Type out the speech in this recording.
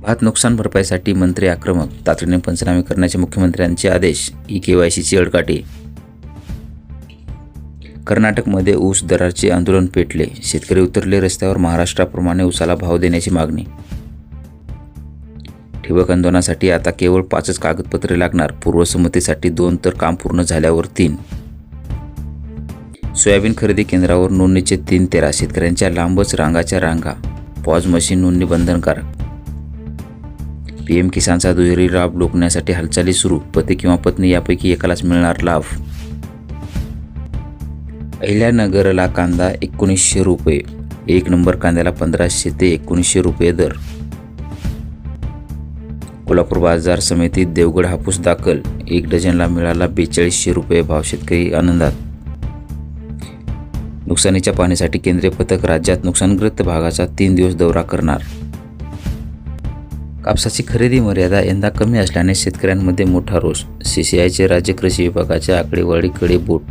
भात नुकसान भरपाईसाठी मंत्री आक्रमक तातडीने पंचनामे करण्याचे मुख्यमंत्र्यांचे आदेश ई के वाय सीची अडकाटी कर्नाटकमध्ये ऊस दराचे आंदोलन पेटले शेतकरी उतरले रस्त्यावर महाराष्ट्राप्रमाणे ऊसाला भाव देण्याची मागणी. ठिबक आंदोलनासाठी आता केवळ पाचच कागदपत्रे लागणार पूर्वसंमतीसाठी दोन तर काम पूर्ण झाल्यावर तीन. सोयाबीन खरेदी केंद्रावर नोंदणीचे तीन तेरा शेतकऱ्यांच्या लांबच रांगाच्या रांगा. पॉज मशीन नोंदणी बंधनकारक. पी एम किसानचा दुहेरी लाभ लोकण्यासाठी हालचाली सुरू पती किंवा पत्नी यापैकी एकालाच मिळणार लाभ. अहिल्यानगरला कांदा एकोणीसशे रुपये एक नंबर कांद्याला पंधराशे ते एकोणीसशे रुपये दर. कोल्हापूर बाजार समितीत देवगड हापूस दाखल एक डझनला मिळाला बेचाळीसशे रुपये भाव शेतकरी आनंदात. नुकसानीच्या पाहणीसाठी केंद्रीय पथक राज्यात नुकसानग्रस्त भागाचा तीन दिवस दौरा करणार. कापसाची खरेदी मर्यादा यंदा कमी असल्याने शेतकऱ्यांमध्ये मोठा रोष. सीसीआयचे राज्य कृषी विभागाच्या आकडेवारीकडे बोट